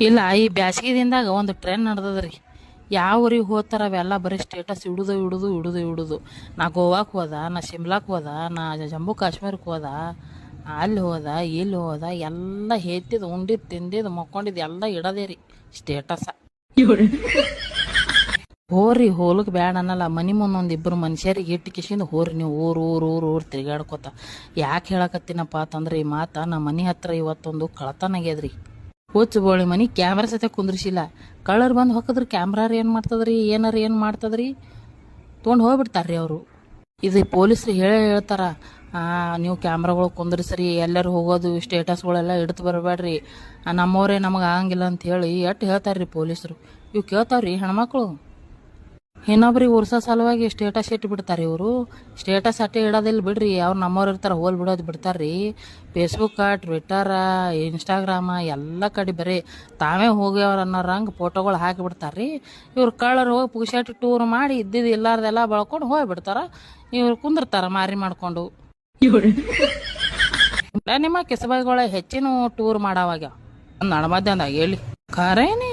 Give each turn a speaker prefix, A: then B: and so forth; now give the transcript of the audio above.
A: ಇಲ್ಲ, ಈ ಬ್ಯಾಸಗಿ ದಿನದಾಗ ಒಂದು ಟ್ರೆಂಡ್ ನಡ್ದದ್ರಿ. ಯಾವ ಊರಿಗೆ ಹೋಗ್ತಾರ ಅವೆಲ್ಲ ಬರೀ ಸ್ಟೇಟಸ್ ಇಡುದು ಇಡುದು ಇಡುದು ಇಡುದು. ನಾ ಗೋವಾಕ್ಕೆ ಹೋದ, ನಾ ಶಿಮ್ಲಾಕ್ ಹೋದ, ನಾ ಜಮ್ಮು ಕಾಶ್ಮೀರಕ್ಕೆ ಹೋದ, ಅಲ್ಲಿ ಹೋದ, ಇಲ್ಲಿ ಹೋದ, ಎಲ್ಲ ಹೇತಿದ್ ಉಂಡಿದ್, ತಿಂದಿದ್, ಮಕ್ಕೊಂಡಿದ್ ಎಲ್ಲ ಇಡದೇರಿ ರೀ ಸ್ಟೇಟಸ ಹೋರಿ, ಹೋಲಕ್ ಬ್ಯಾಡ ಅನ್ನಲ್ಲ. ಮನಿ ಮುಂದೊಂದು ಇಬ್ಬರು ಮನುಷ್ಯರಿಗೆ ಇಟ್ಟು ಕಿಶಿಂದ ಹೋರಿ ನೀವು ಊರು ಊರು ಊರು ಊರು ತಿರ್ಗಾಡ್ಕೊತ. ಯಾಕೆ ಹೇಳಕತ್ತೀನಪ್ಪ ಅಂತಂದ್ರೆ, ಈ ಮಾತಾ ನಮ್ಮ ಮನೆ ಹತ್ರ ಇವತ್ತೊಂದು ಕಳತನ ಆಗ್ಯದ್ರಿ. ಹುಚ್ಚು ಬೋಳಿ ಮನಿ ಕ್ಯಾಮ್ರಾ ಸತೆ ಕುಂದ್ರಿಸಿಲ್ಲ. ಕಳ್ಳರು ಬಂದು ಹೊಕ್ಕದ್ರೆ ಕ್ಯಾಮ್ರಾರ ಏನು ಮಾಡ್ತದ್ರಿ, ಏನಾರು ಏನು ಮಾಡ್ತದ್ರಿ? ತೊಗೊಂಡು ಹೋಗ್ಬಿಡ್ತಾರ್ರಿ ಅವರು. ಇದು ಪೊಲೀಸ್ರು ಹೇಳೇ ಹೇಳ್ತಾರ ನೀವು ಕ್ಯಾಮ್ರಾಗಳು ಕುಂದ್ರಿಸ್ರಿ, ಎಲ್ಲರೂ ಹೋಗೋದು ಸ್ಟೇಟಸ್ಗಳೆಲ್ಲ ಇಡ್ತು ಬರಬೇಡ್ರಿ. ನಮ್ಮವರೇ ನಮಗೆ ಆಗಂಗಿಲ್ಲ ಅಂತ ಹೇಳಿ ಎಟ್ಟು ಹೇಳ್ತಾರ್ರಿ ಪೊಲೀಸರು? ಇವು ಕೇಳ್ತಾವ್ರಿ ಹೆಣ್ಮಕ್ಳು. ಇನ್ನೊಬ್ರಿಗೆ ಉರ್ಸೋ ಸಲುವಾಗಿ ಸ್ಟೇಟಸ್ ಇಟ್ಟು ಬಿಡ್ತಾರೆ ಇವರು. ಸ್ಟೇಟಸ್ ಅಟ್ಟೆ ಇಡೋದಿಲ್ಲ ಬಿಡ್ರಿ. ಅವ್ರು ನಮ್ಮವ್ರು ಇರ್ತಾರೆ, ಹೋಲ್ ಬಿಡೋದು ಬಿಡ್ತಾರ್ರಿ. ಫೇಸ್ಬುಕ್ಕ ಟ್ವಿಟ್ಟರ ಇನ್ಸ್ಟಾಗ್ರಾಮ ಎಲ್ಲ ಕಡೆ ಬರೀ ತಾವೇ ಹೋಗ್ಯವ್ರ ಅನ್ನೋರಂಗೆ ಫೋಟೋಗಳು ಹಾಕಿ ಬಿಡ್ತಾರ್ರಿ ಇವ್ರು ಕಳ್ಳರು ಹೋಗಿ ಪುಗ್ಶಾಟಿ ಟೂರ್ ಮಾಡಿ ಇದ್ದಿದ್ದು ಇಲ್ಲಾರ್ದೆಲ್ಲ ಬಳ್ಕೊಂಡು ಹೋಗಿ ಬಿಡ್ತಾರ ಇವ್ರು ಕುಂದಿರ್ತಾರೆ ಮಾರಿ ಮಾಡ್ಕೊಂಡು. ನಿಮ್ಮ ಕೆಸಬಾಯಿಗಳ ಹೆಚ್ಚಿನ ಟೂರ್ ಮಾಡಾವಾಗ ನಡಮದ್ದಂದಾಗ ಹೇಳಿ. ಖರೇನಿ.